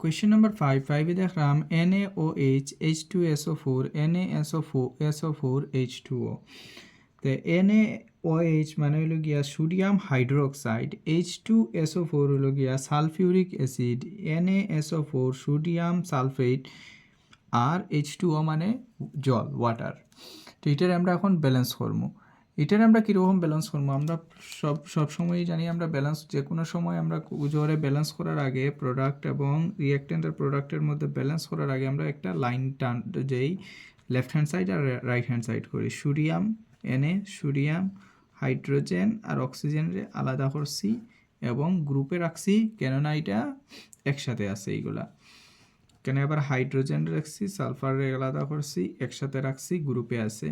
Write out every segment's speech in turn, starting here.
Number five ফাইভে দেখলাম N A O H H two S O four N A S O four S O four H two O তো N A O H মানে হলো গিয়া sodium hydroxide H two S O four হলো গিয়া sulphuric acid N A S O four sodium sulphate R H two O মানে জল water তো এটার আমরা এখন ব্যালেন্স করব। এটার আমরা কীরকম ব্যালেন্স করব? আমরা সব সব সময়ই জানি আমরা ব্যালেন্স যে কোনো সময় আমরা জোরে ব্যালেন্স করার আগে প্রোডাক্ট এবং রিয়াক্টেন্ট আর প্রোডাক্টের মধ্যে ব্যালেন্স করার আগে আমরা একটা লাইন টান, যেই লেফট হ্যান্ড সাইড আর রাইট হ্যান্ড সাইড করি। সোডিয়াম এনে সোডিয়াম হাইড্রোজেন আর অক্সিজেনের আলাদা করছি এবং গ্রুপে রাখছি, কেননা এটা একসাথে আছে এইগুলা। কেন আবার হাইড্রোজেন রাখছি সালফারের আলাদা করছি, একসাথে রাখছি গ্রুপে আছে।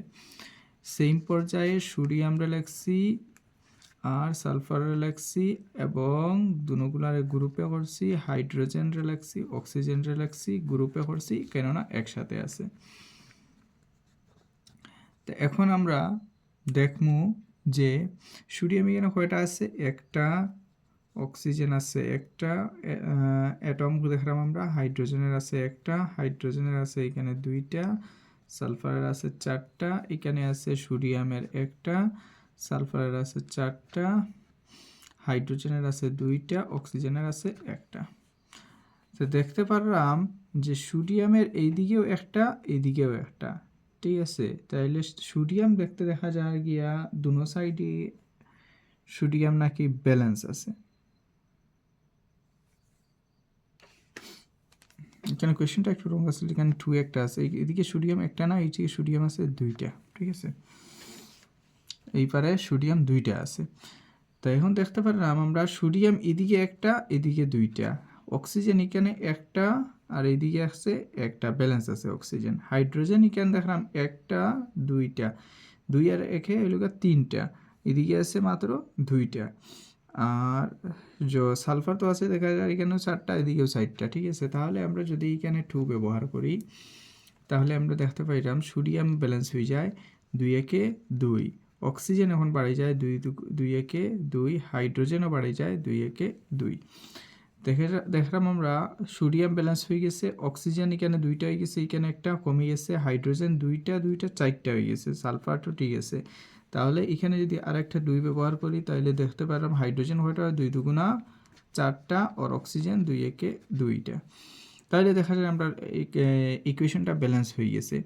সেম পর্যায়ে সোডিয়ামটা লেখছি, আর সালফারের লেখছি, এবং দুগুলার গ্রুপে করছি হাইড্রোজেন লেখছি অক্সিজেন লেখছি গ্রুপে করছি, কেননা একসাথে আছে। তো এখন আমরা দেখমু যে সোডিয়াম এখানে কয়টা আছে? একটা অক্সিজেন আছে, একটা অ্যাটম দেখলাম আমরা হাইড্রোজেনের আছে একটা হাইড্রোজেনের আছে এখানে দুইটা সালফারের আছে চারটা, এখানে আছে সোডিয়ামের একটা, সালফারের আছে চারটা, হাইড্রোজেনের আছে দুইটা, অক্সিজেনের আছে একটা। তো দেখতে পারলাম যে সোডিয়ামের এই দিকেও একটা, এইদিকেও একটা। ঠিক আছে, তাইলে সোডিয়াম দেখতে দেখা যায় গিয়া দুনো সাইডে সোডিয়াম নাকি ব্যালেন্স আছে। এখানে কোয়েশ্চেনটা একটু রং আছে এখানে টু একটা আছে। এদিকে সোডিয়াম একটা না এইদিকে সোডিয়াম আছে দুইটা, ঠিক আছে? এই পারে সোডিয়াম দুইটা আছে। তো এখন দেখতে পারলাম আমরা সোডিয়াম এদিকে একটা, এদিকে দুইটা। অক্সিজেন এখানে একটা, আর এইদিকে আসছে একটা ব্যালেন্স আছে অক্সিজেন। হাইড্রোজেন এখানে দেখলাম একটা, দুইটা। দুই আর একে এগুলো তিনটা। এদিকে আছে মাত্র দুইটা। আর সালফার তো আছে, দেখা যায় এখানেও চারটা, এদিকেও চারটা, ঠিক আছে? তাহলে আমরা যদি এখানে টু ব্যবহার করি, তাহলে আমরা দেখতে পাইলাম সোডিয়াম ব্যালেন্স হয়ে যায় দুই একে দুই। অক্সিজেন এখন বাড়ে যায় দুই দুই একে দুই। হাইড্রোজেনও বাড়ে যায় দুই একে দুই। দেখে দেখলাম আমরা সোডিয়াম ব্যালেন্স হয়ে গেছে অক্সিজেন এখানে দুইটা হয়ে গেছে, এখানে একটা কমে গেছে হাইড্রোজেন দুইটা দুইটা, চারটা হয়ে গেছে সালফারও ঠিক আছে। তাহলে এখানে যদি আরেকটা দুই ব্যবহার করি, তাহলে দেখতে পারলাম হাইড্রোজেন কয়টা দুই দুগুণা চারটা আর অক্সিজেন দুই একে দুইটা। তাহলে দেখা যায় আমরা ইকুয়েশনটা ব্যালেন্স হয়ে গেছে।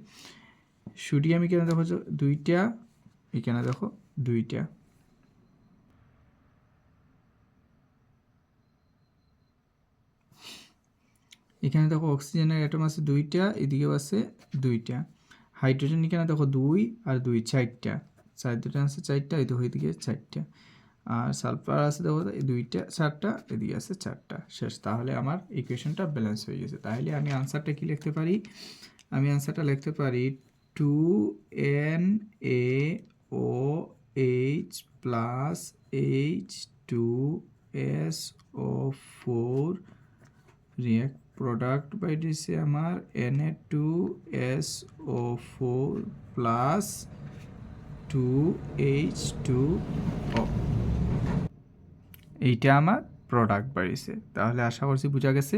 সোডিয়াম এখানে দেখো দুইটা, এখানে দেখো দুইটা। এখানে দেখো অক্সিজেনের অ্যাটম আছে দুইটা, এদিকেও আছে দুইটা। হাইড্রোজেন এখানে দেখো দুই আর দুই চারটা। চার দুটা আছে চারটা, এই দেখো এদিকে চারটা। আর সালফার আছে দেখো দুইটা, চারটা, এদিকে আছে চারটা। শেষ, তাহলে আমার ইকুয়েশনটা ব্যালেন্স হয়ে গেছে। তাহলে আমি আনসারটা কি লিখতে পারি? আমি আনসারটা লিখতে পারি two N A O H plus H two S O four react product by দিছে আমার N A two S O four plus two H two এইটা আমার প্রোডাক্ট বাড়িছে। তাহলে আশা করছি বোঝা গেছে?